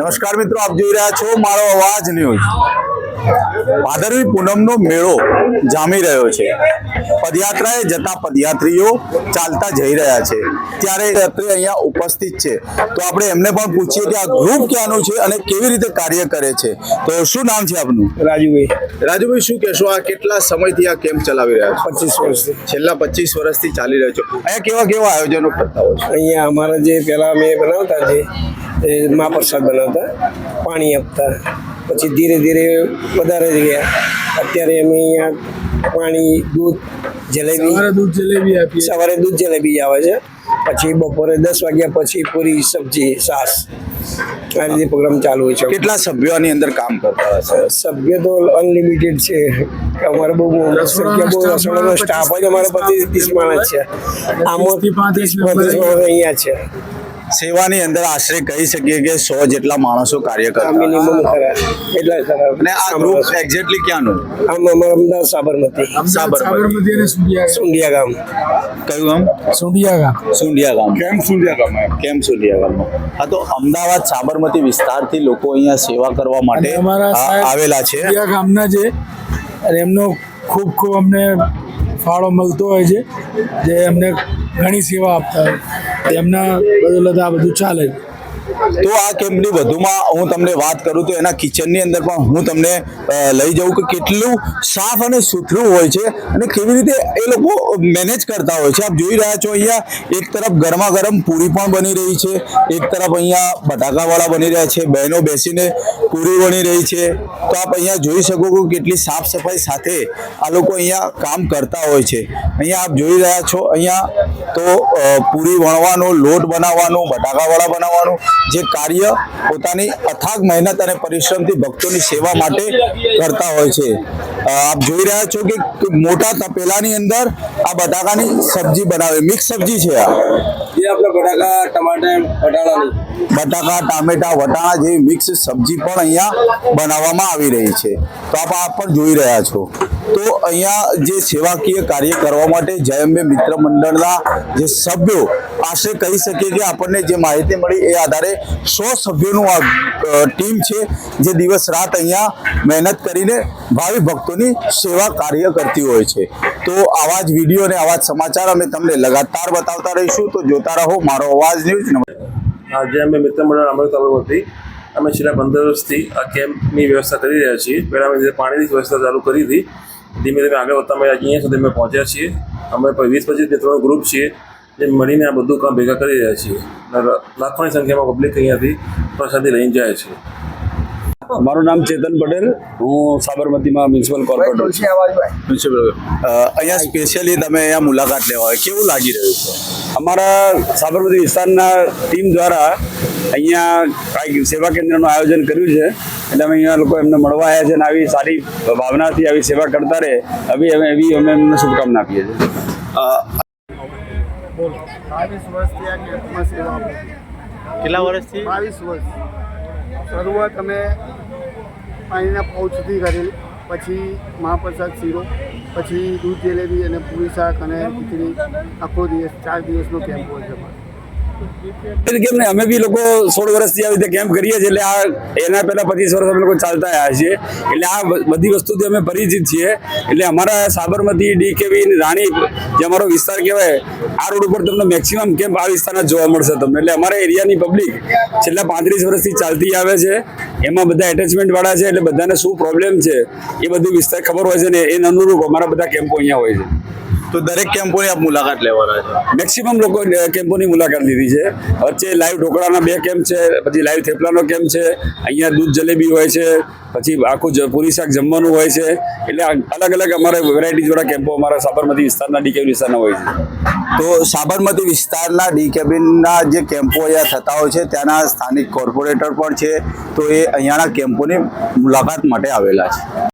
નમસ્કાર મિત્રો આપ જોઈ રહ્યા છો મારો અવાજ ન્યૂઝ. ભાદરવી પૂનમનો મેળો જામી રહ્યો છે. પદયાત્રાએ જતા પદયાત્રીઓ ચાલતા જઈ રહ્યા છે. ત્યારે યાત્રી અહીંયા ઉપસ્થિત છે. તો આપણે એમને પણ પૂછીએ કે આ ગ્રુપ ક્યાંનું છે અને કેવી રીતે કાર્ય કરે છે? તો શું નામ છે આપનું? રાજુભાઈ. રાજુભાઈ શું કહેશો? આ કેટલા સમયથી આ કેમ્પ ચલાવી રહ્યા છો? પચીસ વર્ષથી. છેલ્લા પચીસ વર્ષથી ચાલી રહ્યો છો. અહીંયા કેવા કેવા આયોજનો કરતા હોય છે? અહીંયા અમારા જે પહેલાં અમે બનાવતા જે એ મહાપ્રસાદ બનાવતા પાણી આપતા પછી ધીરે ધીરે વધારે જ ગયા. અત્યારે અમે અહીંયા પાણી દૂધ જલેબી દૂધ જલેબી આપીએ. સવારે દૂધ જલેબી આવે છે. પછી બપોરે દસ વાગ્યા પછી પૂરી સબ્જી સાસ આ રીતે પ્રોગ્રામ ચાલુ હોય છે. કેટલા સભ્યોની અંદર કામ કરતા હશે? સભ્ય તો અનલિમિટેડ છે. અમારે બહુ સંખ્યા બહુ રસોડાનો સ્ટાફ જ અમારે પચીસ ત્રીસ માણસ છે. આમાંથી પાંત્રીસ ત્રીસ પાંત્રીસ માણસ અહીંયા છે. સેવાની અંદર આશરે કહી શકીએ કે સો જેટલા માણસો કાર્ય કરતા અને આ ગ્રુપ એક્ઝેક્ટલી ક્યાંનું આમ અમારા અમદાવાદ સાબરમતી. સાબરમતી. અને સુંડિયા સુંડિયા ગામ. કયું ગામ? સુંડિયા ગામ. સુંડિયા ગામ. કેમ સુંડિયા ગામ? કેમ સુંડિયા ગામ? હા તો અમદાવાદ સાબરમતી વિસ્તારથી લોકો અહીંયા સેવા કરવા માટે અમારા આવેલા છે. સુંડિયા ગામના છે અને એમનો ખૂબ ખૂબ અમને ફાળો મળતો હોય છે જે અમને ઘણી સેવા આપતા હોય. એમના બદલતા આ બધું ચાલે. તો આ કેમ્પની વધુમાં હું તમને વાત કરું તો એના કિચનની અંદર પણ હું તમને લઈ જાઉં કે કેટલું સાફ અને સુથરું હોય છે અને કેવી રીતે એ લોકો મેનેજ કરતા હોય છે. આપ જોઈ રહ્યા છો અહીંયા એક તરફ ગરમા ગરમ પૂરી પણ બની રહી છે, એક તરફ અહીંયા બટાકાવાળા બની રહ્યા છે, બહેનો બેસીને પૂરી બની રહી છે. તો આપ અહીંયા જોઈ શકો કે કેટલી સાફ સફાઈ સાથે આ લોકો અહીંયા કામ કરતા હોય છે. અહીંયા આપ જોઈ રહ્યા છો અહીંયા તો પૂરી વણવાનો, લોટ બનાવવાનો, બટાકાવાળા બનાવવાનું, જે કાર્ય પોતાની અથાગ મહેનત અને પરિશ્રમથી ભક્તોની સેવા માટે કરતા હોય છે. આપ જોઈ રહ્યા છો કે મોટા તપેલાની અંદર આ બટાકાની સબ્જી બનાવે મિક્સ સબ્જી છે આ. એ આપણે બટાકા ટમાટર વટાણાની બટાકા ટામેટા વટાણા જેવી મિક્સ સબ્જી પણ અહીંયા બનાવવામાં આવી રહી છે. તો આપ આ પણ જોઈ રહ્યા છો. તો અહીંયા જે સેવાકીય કાર્ય કરવા માટે જયંબે મિત્ર મંડળના જે સભ્યો આશરે કહી શકીએ કે આપણને જે માહિતી મળી એ આધારે સો સભ્યોનું આ ટીમ છે જે દિવસ રાત અહીંયા મહેનત કરીને ભાવિ ભક્તોની સેવા કાર્ય કરતી હોય છે. તો આવા જ વીડિયો અને આવા જ સમાચાર અમે તમને લગાતાર બતાવતા રહીશું. તો જોતા રહો મારો અવાજ ન્યૂઝ આજે અમે મિત્ર મંડળ અમૃત તાલુકાથી અમે છેલ્લા પંદર વર્ષથી આ કેમ્પની વ્યવસ્થા કરી રહ્યા છીએ. પહેલાં અમે પાણીની વ્યવસ્થા ચાલુ કરી હતી, ધીમે ધીમે આગળ વધતા અમે અહીંયા સુધી અમે પહોંચ્યા છીએ. અમે વીસ પચીસ મિત્રોનો ગ્રુપ છીએ જે મળીને આ બધું કામ ભેગા કરી રહ્યા છીએ. લાખોની સંખ્યામાં પબ્લિક અહીંયાથી પ્રસાદી લઈને જાય છે. મારું નામ ચેતન પટેલ. હું સાબરમતીમાં મ્યુનિસિપલ કોર્પોરેટર મ્યુનિસિપલ અહીંયા સ્પેશિયલી તમે અહીંયા મુલાકાત લેવા આવ્યા. કેવું લાગી રહ્યું છે? અમારા સાબરમતી વિસ્તારના ટીમ દ્વારા અહીંયા કાંઈક સેવા કેન્દ્રનું આયોજન કર્યું છે. એટલે અમે અહીંયા લોકો એમને મળવા આવ્યા છે અને આવી સારી ભાવનાથી આવી સેવા કરતા રહે. આવી અમે એવી અમે એમને શુભકામના આપીએ છીએ. કેટલા વર્ષથી? બાવીસ વર્ષ. શરૂઆત અમે પાણીના પાઉચથી કરેલી. પછી મહાપ્રસાદ શીરો, પછી દૂધ જલેબી અને પૂરી શાક અને ખીચડી આખો દિવસ, ચાર દિવસનો કેમ્પ હોય છે કેમ નહીં? અમે બી લોકો સોળ વર્ષથી આવી રીતે કેમ્પ કરીએ છીએ. એટલે આ એના પહેલા પચીસ વર્ષ અમે લોકો ચાલતા આવ્યા છીએ. એટલે આ બધી વસ્તુથી અમે પરિચિત છીએ. એટલે અમારા સાબરમતી ડીકેવી રાણી, જે અમારો વિસ્તાર કહેવાય, આ રોડ ઉપર તમને મેક્સિમમ કેમ્પ આ વિસ્તારના જોવા મળશે તમને. એટલે અમારા એરિયાની પબ્લિક છેલ્લા પાંત્રીસ વર્ષથી ચાલતી આવે છે. એમાં બધા એટેચમેન્ટ વાળા છે. એટલે બધાને શું પ્રોબ્લેમ છે એ બધું વિસ્તાર ખબર હોય છે ને એને અનુરૂપ અમારા બધા કેમ્પો અહીંયા હોય છે. તો દરેક કેમ્પોની આપ મુલાકાત લેવાના છે? મેક્સિમમ લોકો કેમ્પોની મુલાકાત લીધી છે. વચ્ચે લાઈવ ઢોકળાના બે કેમ્પ છે પછી લાઈવ થેપલાનો કેમ્પ છે અહીંયા દૂધ જલેબી હોય છે પછી આખું જ પૂરી શાક જમવાનું હોય છે. એટલે અલગ અલગ અમારે વેરાયટી જોડા કેમ્પો અમારા સાબરમતી વિસ્તારના ડીકે વિસ્તારના હોય છે. તો સાબરમતી વિસ્તારના ડી કેબિનના જે કેમ્પો અહીંયા થતા હોય છે ત્યાંના સ્થાનિક કોર્પોરેટર પણ છે તો એ અહીંયાના કેમ્પોની મુલાકાત માટે આવેલા છે.